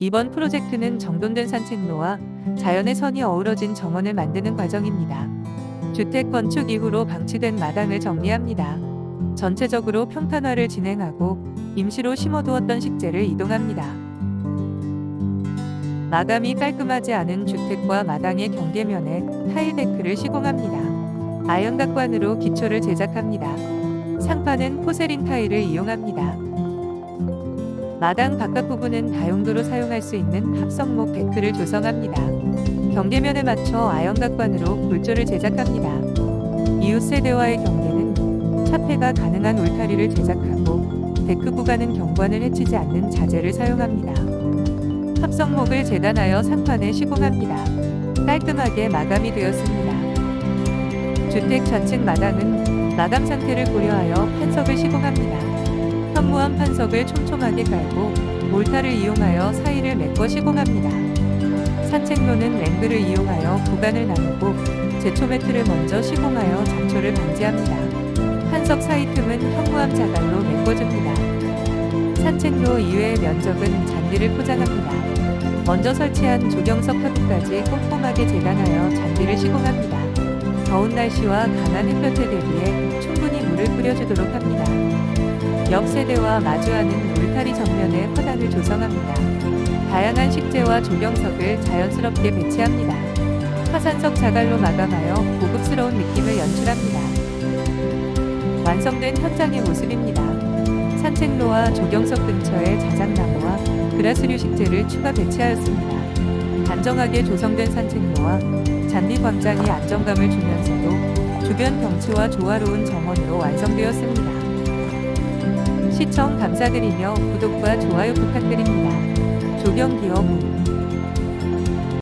이번 프로젝트는 정돈된 산책로와 자연의 선이 어우러진 정원을 만드는 과정입니다. 주택 건축 이후로 방치된 마당을 정리합니다. 전체적으로 평탄화를 진행하고 임시로 심어두었던 식재를 이동합니다. 마감이 깔끔하지 않은 주택과 마당의 경계면에 타일 데크를 시공합니다. 아연각관으로 기초를 제작합니다. 상판은 포세린 타일을 이용합니다. 마당 바깥 부분은 다용도로 사용할 수 있는 합성목 데크를 조성합니다. 경계면에 맞춰 아연각관으로 골조를 제작합니다. 이웃 세대와의 경계는 차폐가 가능한 울타리를 제작하고 데크 구간은 경관을 해치지 않는 자재를 사용합니다. 합성목을 재단하여 상판에 시공합니다. 깔끔하게 마감이 되었습니다. 주택 좌측 마당은 마감 상태를 고려하여 판석을 시공합니다. 현무암 판석을 촘촘하게 깔고 몰타를 이용하여 사이를 메꿔 시공합니다. 산책로는 랭글을 이용하여 구간을 나누고 제초 매트를 먼저 시공하여 잡초를 방지합니다. 판석 사이 틈은 현무암 자갈로 메꿔줍니다. 산책로 이외의 면적은 잔디를 포장합니다. 먼저 설치한 조경석 화분까지 꼼꼼하게 재단하여 잔디를 시공합니다. 더운 날씨와 강한 햇볕에 대비해 충분히 물을 뿌려주도록 합니다. 옆 세대와 마주하는 울타리 정면에 화단을 조성합니다. 다양한 식재와 조경석을 자연스럽게 배치합니다. 화산석 자갈로 마감하여 고급스러운 느낌을 연출합니다. 완성된 현장의 모습입니다. 산책로와 조경석 근처에 자작나무와 그라스류 식재를 추가 배치하였습니다. 단정하게 조성된 산책로와 잔디 광장이 안정감을 주면서도 주변 경치와 조화로운 정원으로 완성되었습니다. 시청 감사드리며 구독과 좋아요 부탁드립니다. 조경기업